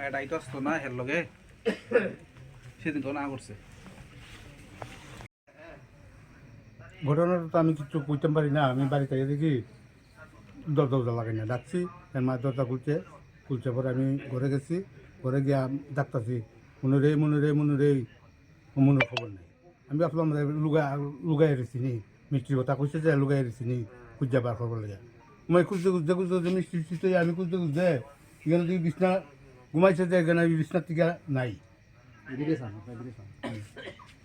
এটাই তো আসতো না হের লগে সেদিন তো না করছে ঘটনাটা তো আমি কিছু বুঝতে পারি না আমি বাড়ি থেকে দেখি দরজা উজা লাগাই না ডাকছি মা দরজা খুলছে খুলছে পরে আমি ঘরে গেছি ঘরে গিয়া ডাকতাছি মনে রে মনে রে মনে রে মনের খবর নেই আমি ভাবলাম লুগা লুগাই এসেছি নি মিষ্টির কথা কৈছে যে লুগাই এসেছি নি খুঁজে বার খবর লাগে মই খুঁজতে খুঁজতে খুঁজতে খুঁজতে মিষ্টি মিষ্টি আমি খুঁজতে খুঁজতে এখানে তুই বিছনা ঘুমাইছে যে এখানে বিছনার টিকা নাই।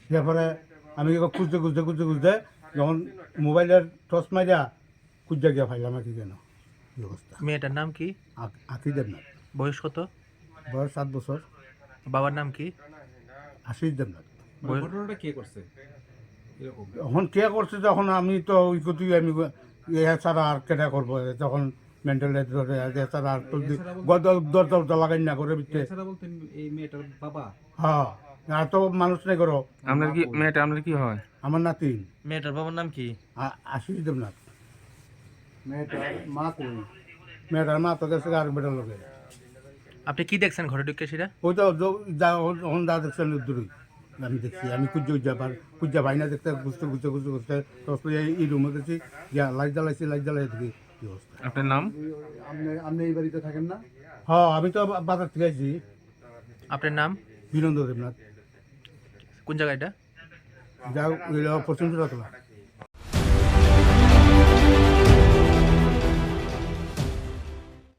তারপরে আমি খুঁজতে খুঁজতে খুঁজতে খুঁজতে যখন মোবাইলের টর্চ মারিয়া খুঁজতে গিয়া ফাইলাম আর কি কেন অবস্থা মেয়েটার নাম কি? আঁকি দেবনাথ। বয়স কত? বয়স সাত বছর। বাবার নাম কি? আশিস দেবনাথ। ঘটনাটা কে করছে? এখন কে করছে তখন আমি তো ওই কতুই আমি এ ছাড়া আর কেটা করব? তখন মেন্টাল ধরে এ ছাড়া আর তো উরজা লাগাই না করে এছাড়া এই মেয়েটার বাবা। হ্যাঁ আর তো মানুষ নাই করো আপনার কি মেয়েটা আপনার কি হয়? আমার নাতি। মেয়েটার বাবার নাম কি? আশিস দেবনাথ। মেয়েটার মা কই মেয়েটার মা তো গেছে আর বেটার লোকে। আপনি কি দেখছেন ঘরে ঢুকে সেটা? ওই তো যা দেখছেন দূরই আমি দেখছি আমি কুজ্জা উজ্জা পার কুজ্জা ভাইনা দেখতে গুছতে গুছতে গুছতে বুঝতে তখন এই রুমে গেছি যা লাইট জ্বালাইছি লাইট জ্বালাই দেখি কি অবস্থা। আপনার নাম? আপনি আপনি এই বাড়িতে থাকেন না? হ্যাঁ আমি তো বাজার থেকে আছি আপনার নাম? বিনন্দ দেবনাথ। কোন জায়গাটা যা পশ্চিম তোলা